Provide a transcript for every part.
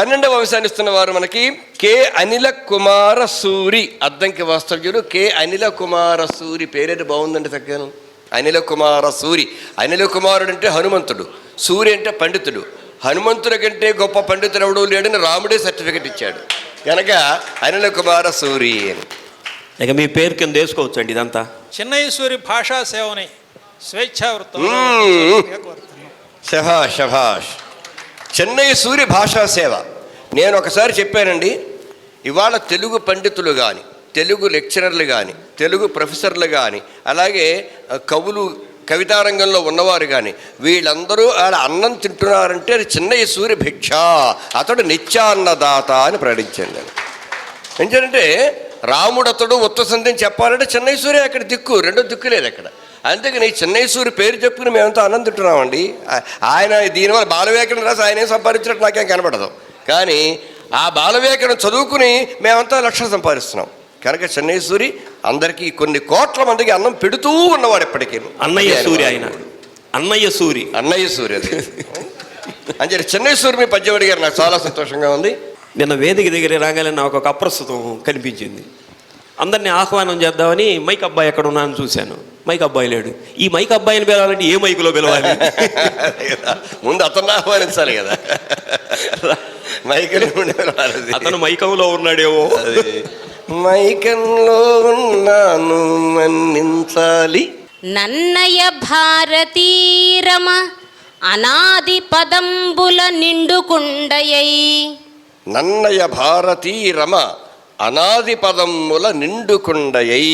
పన్నెండవ అంశాన్ని ఇస్తున్న వారు మనకి కె అనిల కుమార సూరి. అద్దంకి వాస్తవ్యుడు కె అనిల కుమార సూరి. పేరేది బాగుందండి చక్కను అనిల కుమార సూరి. అనిల కుమారుడు అంటే హనుమంతుడు. సూరి అంటే పండితుడు. హనుమంతుడి కంటే గొప్ప పండితుడు ఎవడు లేడని రాముడే సర్టిఫికెట్ ఇచ్చాడు. కనుక అనిల కుమార సూరి అని. ఇక మీ పేరు కింద వేసుకోవచ్చండి ఇదంతా. చిన్నయసూరి భాషా సేవని స్వేచ్ఛావృత్తం మ్మ్. శభాష్ శభాష్. చెన్నై సూర్య భాషా సేవ. నేను ఒకసారి చెప్పానండి ఇవాళ తెలుగు పండితులు కానీ తెలుగు లెక్చరర్లు కానీ తెలుగు ప్రొఫెసర్లు కానీ అలాగే కవులు కవితారంగంలో ఉన్నవారు కానీ వీళ్ళందరూ ఆడ అన్నం తింటున్నారంటే అది చిన్నయ్య సూర్య భిక్ష అతడు నిత్యాన్నదాత అని ప్రకటించాను నేను. ఎందుకంటే రాముడు అతడు ఉత్త సంధిని చెప్పాలంటే చెన్నై సూర్య అక్కడ దిక్కు రెండో దిక్కు లేదు అక్కడ. అందుకని చెన్నై సూర్య పేరు చెప్పుకుని మేమంతా అన్నం తింటున్నామండి. ఆ- ఆయన దీనివల్ల బాలవేకరణ రాసి ఆయన ఏం సంపాదించినట్టు నాకేం కనపడదు కానీ ఆ బాలవేకరణ చదువుకుని మేమంతా లక్షలు సంపాదిస్తున్నాం. కనుక చెన్నై సూరి అందరికీ కొన్ని కోట్ల మందికి అన్నం పెడుతూ ఉన్నవాడు ఎప్పటికీ అన్నయ్య సూరి ఆయన అన్నయ్య సూరి. అన్నయ్య సూర్య అది. అంటే చెన్నై సూరి మీ పద్యం అడిగారు నాకు చాలా సంతోషంగా ఉంది. నిన్న వేదిక దగ్గర రాగానే నాకు ఒక అప్రస్తుతం కనిపించింది. అందరినీ ఆహ్వానం చేద్దామని మైక్ అబ్బాయి ఎక్కడ ఉన్నా అని చూశాను. మైక్ అబ్బాయి లేడు. ఈ మైక్ అబ్బాయిని పిలవాలంటే ఏ మైకులో పిలవాలి. ముందు అతను ఆహ్వానించాలి కదా. మైకల్ అతను మైకంలో ఉన్నాడేమో. మైకంలో ఉన్నాను మన్నించాలి. నన్నయ భారతీరమ అనాది పదంబుల నిండుకుండయై నన్నయ భారతీ రమ అనాది పదముల నిండుకుండయై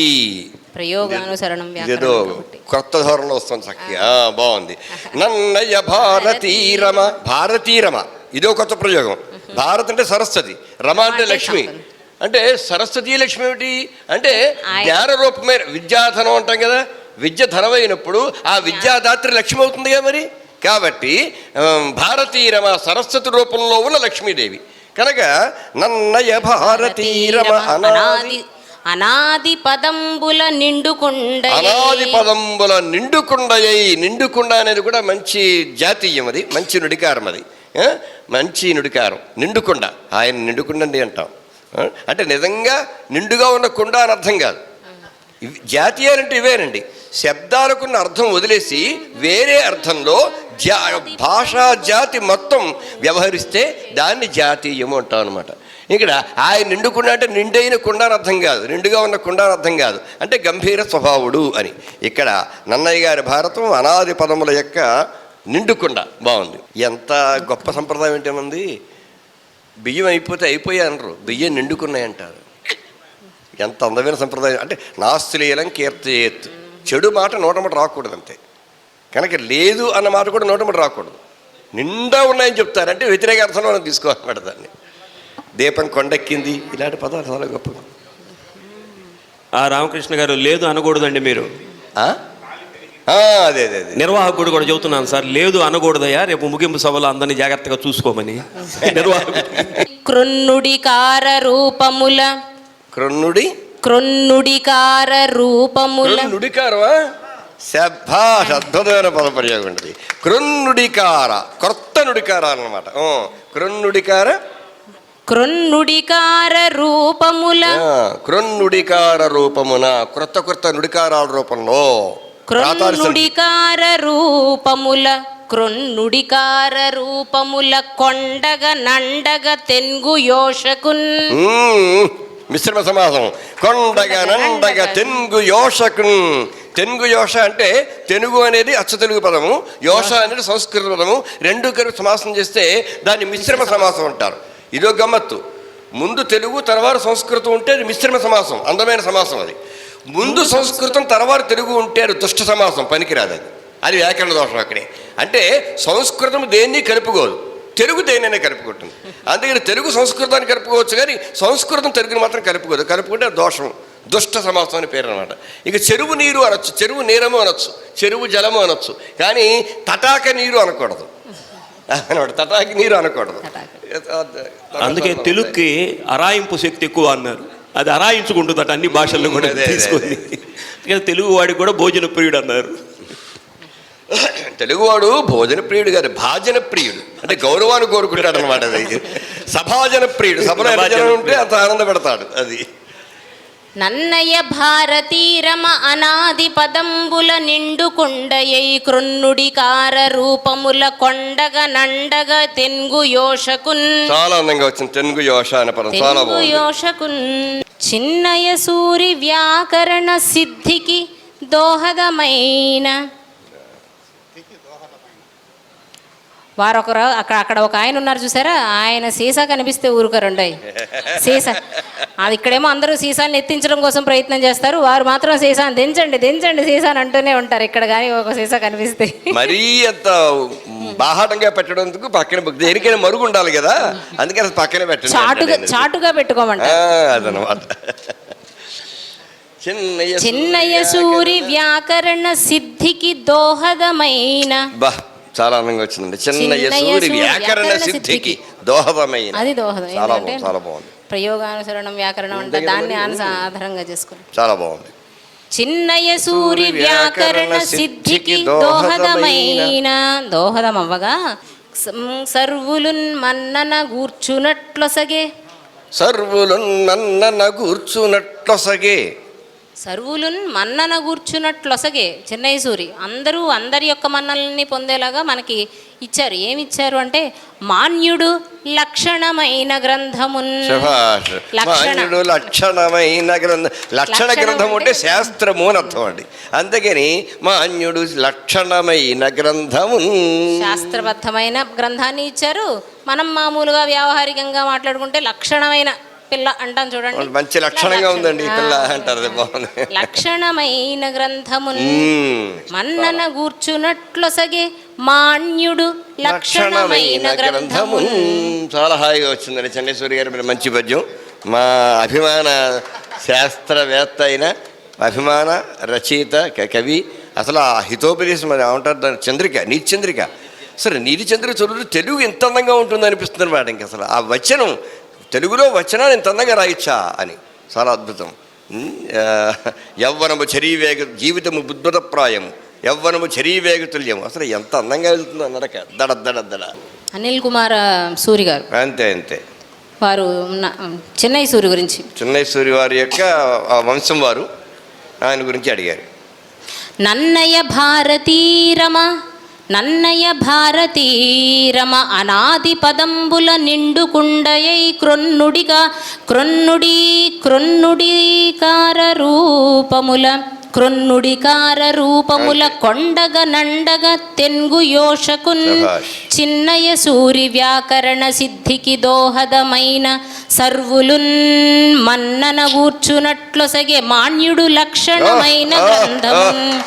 ప్రయోగానుసరణం కాబట్టి. కొత్త ధోరణిలో వస్తుంది బాగుంది. నన్నయ భారతీరమ భారతీరమ. ఇదో కొత్త ప్రయోగం. భారత్ అంటే సరస్వతి రమ అంటే లక్ష్మి. అంటే సరస్వతి లక్ష్మి ఏమిటి అంటే జ్ఞాన రూపమే విద్యాధనం అంటాం కదా. విద్య ధనమైనప్పుడు ఆ విద్యాదాత్రి లక్ష్మి అవుతుంది కదా మరి? కాబట్టి భారతీరమ సరస్వతి రూపంలో ఉన్న లక్ష్మీదేవి. కనుక నన్నయ భారతీరమ అనాది అనాది పదంబుల నిండుకుండ అనాది పదంబుల నిండుకుండయై. నిండుకుండ అనేది కూడా మంచి జాతీయం అది మంచి నుడికారం అది. మంచి నుడికారం. నిండుకుండ. ఆయన నిండుకుండండి అంటాం. అంటే నిజంగా నిండుగా ఉన్న కుండ అని అర్థం కాదు. జాతీయాలు జాతీయాలంటే ఇవేనండి. శబ్దాలకున్న అర్థం వదిలేసి వేరే అర్థంలో జా భాషా జాతి మొత్తం వ్యవహరిస్తే దాన్ని జాతీయము అంటాం అనమాట ఇక్కడ ఆయన నిండుకుండా అంటే నిండైన కుండ అర్థం కాదు నిండుగా ఉన్న కుండ అర్థం కాదు. అంటే గంభీర స్వభావుడు అని. ఇక్కడ నన్నయ్య గారి భారతం అనాది పదముల యొక్క నిండుకుండ బాగుంది. ఎంత గొప్ప సంప్రదాయం ఏంటేమంది? బియ్యం అయిపోతే అయిపోయా అనరు. బియ్యం నిండుకున్నాయంటారు. ఎంత అందమైన సంప్రదాయం. అంటే నాస్తులీలం కీర్తయేత్. చెడు మాట నోటమాట రాకూడదు అంతే కనుక లేదు అన్న మాట కూడా నోటమాట రాకూడదు. నిండా ఉన్నాయని చెప్తారంటే వ్యతిరేక అర్థంలో మనం తీసుకోవాలన్నమాట దాన్ని. దీపం కొండెక్కింది. ఇలాంటి పదాలు చాలా గొప్ప ఆ రామకృష్ణ గారు లేదు అనకూడదండి మీరు. ఆ? ఆ, అదే అదే నిర్వాహకుడు కూడా చెబుతున్నాను సార్ లేదు అనకూడదయ్యా రేపు ముగింపు సభలో అందరినీ జాగ్రత్తగా చూసుకోమని. నిర్వాహకుడు. కృన్నుడికార రూపముల. క్రొన్నుడి కృన్నుడికార రూపముల. నుడికారమా శభాష్ అద్భుతమైన పద ప్రయోగం ఉంటుంది. క్రొన్నుడికార కొత్త నుడికారాలు అనమాట క్రొన్నుడికార రూపముల క్రొన్నుడికార రూపమున క్రొత్త క్రొత్త నుడికారాల రూపంలో. కృన్నుడికార రూపముల కృన్నుడికార రూపముల కొండగ నండగ తెంగు యోషకున్. మిశ్రమ సమాసం కొండగ నండగ తెనుగు యోషకున్ తెనుగు యోష అంటే తెనుగు అనేది అచ్చ తెలుగు పదము యోష అనేది సంస్కృత పదము రెండు కలిపి సమాసం చేస్తే దాన్ని మిశ్రమ సమాసం అంటారు ఇదో గమ్మత్తు. ముందు తెలుగు తర్వాత సంస్కృతం ఉంటే అది మిశ్రమ సమాసం అందమైన సమాసం అది. ముందు సంస్కృతం తర్వాత తెలుగు ఉంటే అది దుష్ట సమాసం పనికిరాదు అది. అది వ్యాకరణ దోషం అక్కడే. అంటే సంస్కృతం దేన్ని కలుపుకోదు? తెలుగు దేనైనా కలుపుకుంటుంది. అందుకని తెలుగు సంస్కృతాన్ని కలుపుకోవచ్చు కానీ సంస్కృతం తెలుగుని మాత్రం కలుపుకోదు. కలుపుకుంటే దోషం దుష్ట సమాసం అని పేరు అనమాట ఇక చెరువు నీరు అనొచ్చు చెరువు నీరము అనొచ్చు చెరువు జలము అనొచ్చు. కానీ తటాక నీరు అనకూడదు. అనమాట తటాకి నీరు అనకూడదు. అందుకే తెలుగుకి అరాయింపు శక్తి ఎక్కువ అన్నారు. అది అరాయించుకుంటుందట అన్ని భాషల్లో కూడా తీసుకొని. తెలుగు వాడికి కూడా భోజన ప్రియుడు అన్నారు. తెలుగువాడు భోజన ప్రియుడు కాదు భాజన ప్రియుడు. అంటే గౌరవాన్ని కోరుకుంటాడు అనమాట అది. సభాజన ప్రియుడు. సభలో ఉంటే అంత ఆనందపడతాడు అది. నన్నయ భారతీరమ అనాది పదంబుల నిండుకుండయై కృన్నుడికార రూపముల కొండగ నండగ తెన్గు యోషకున్. చాలా అందంగా వచ్చింది. తెలుగు యోష అనే పదం చాలా బాగుంది. యోషకున్. చిన్నయ సూరి వ్యాకరణ సిద్ధికి దోహదమైన. వారొకరు అక్కడ అక్కడ ఒక ఆయన ఉన్నారు చూసారా? ఆయన సీసా కనిపిస్తే ఊరుకోరండి సీసా. అది ఇక్కడేమో అందరూ సీసాని ఎత్తించడం కోసం ప్రయత్నం చేస్తారు. వారు మాత్రం సీసాని దించండి దించండి సీసాని అంటూనే ఉంటారు. ఇక్కడ కానీ ఒక సీసా కనిపిస్తే. మరీ అంత బాహాటంగా పెట్టడందుకు పక్కన దేనికైనా మరుగు ఉండాలి కదా. అందుకని అది పక్కన పెట్టండి చాటుగా. చాటుగా పెట్టుకోమంట అదనమాట. చిన్నయ్య చిన్నయ సూరి వ్యాకరణ సిద్ధికి దోహదమైన చాలా అందంగా వచ్చిందండి. చిన్నయ్య చిన్నయ్య సూరి సూరి వ్యాకరణ సిద్ధికి. దోహదమైన అది దోహదం. చాలా బాగుంది చాలా బాగుంది. ప్రయోగానుసరణం వ్యాకరణం అంటే దాన్ని ఆధారంగా చేసుకుని. చాలా బాగుంది. చిన్నయ సూరి వ్యాకరణ సిద్ధికి దోహదమైన. దోహదం అవ్వగా సర్వులున్ మన్నన గూర్చునట్లొసగే. సర్వులు నన్న కూర్చున్నట్లొసగే సర్వులున్ మన్నన గూర్చునట్లొసగే చెన్నై సూరి. అందరూ అందరి యొక్క మన్నల్ని పొందేలాగా మనకి ఇచ్చారు. ఏమి ఇచ్చారు అంటే మాన్యుడు లక్షణమైన గ్రంథమున్. శభాష్ లక్షణ. మాన్యుడు లక్షణమైన గ్రంథం లక్షణ గ్రంథం అంటే అంటే- శాస్త్రము అని అర్థం అండి. అందుకని మాన్యుడు లక్షణమైన గ్రంథము శాస్త్రబద్ధమైన గ్రంథాన్ని ఇచ్చారు. మనం మామూలుగా వ్యావహారికంగా మాట్లాడుకుంటే లక్షణమైన పిల్ల అంటాం చూడండి. మంచి లక్షణంగా ఉందండి పిల్ల అంటారు బాగుంది. లక్షణమైన గ్రంథమున్ మ్మ్. మన్నన గూర్చునట్లొసగే మాన్యుడు లక్షణమైన గ్రంథము చాలా హాయిగా వచ్చిందండి చండేశ్వరి గారి మీద మంచి పద్యం. మా అభిమాన శాస్త్రవేత్త అయిన అభిమాన రచయిత కవి అసలు ఆ హితోపదేశం అది ఏమంటారు దాని చంద్రిక నీతి చంద్రిక సరే నీతి చంద్రిక చదువుతూ తెలుగు ఇంత అందంగా ఉంటుంది అనిపిస్తుంది అనమాట ఇంక అసలు. ఆ వచనం తెలుగులో వచనాన్ని ఇంత అందంగా రాయొచ్చా అని. చాలా అద్భుతం. యవ్వనము చరీవేగ జీవితము బుద్ధుతప్రాయము యవ్వనము చరీవేగ తుల్యము. అసలు ఎంత అందంగా వెళ్తుందో అన్నడక దడ దడ దడ. అనిల్ కుమార్ సూరి గారు. అంతే అంతే. వారు చెన్నై సూరి గురించి. చిన్నేశ్వరి వారి యొక్క వంశం వారు. ఆయన గురించి అడిగారు. నన్నయ భారతీరమ నన్నయ భారతీరమ అనాది పదంబుల నిండుకుండయై క్రొన్నుడిగా క్రొన్నుడి క్రొన్నుడికార రూపముల క్రొన్నుడికార రూపముల కొండగ నండగ తెన్గు యోషకున్. చిన్నయ సూరి వ్యాకరణ సిద్ధికి దోహదమైన సర్వులున్ మన్నన గూర్చునట్లొసగే మాన్యుడు లక్షణమైన బ్రహ్మాండ.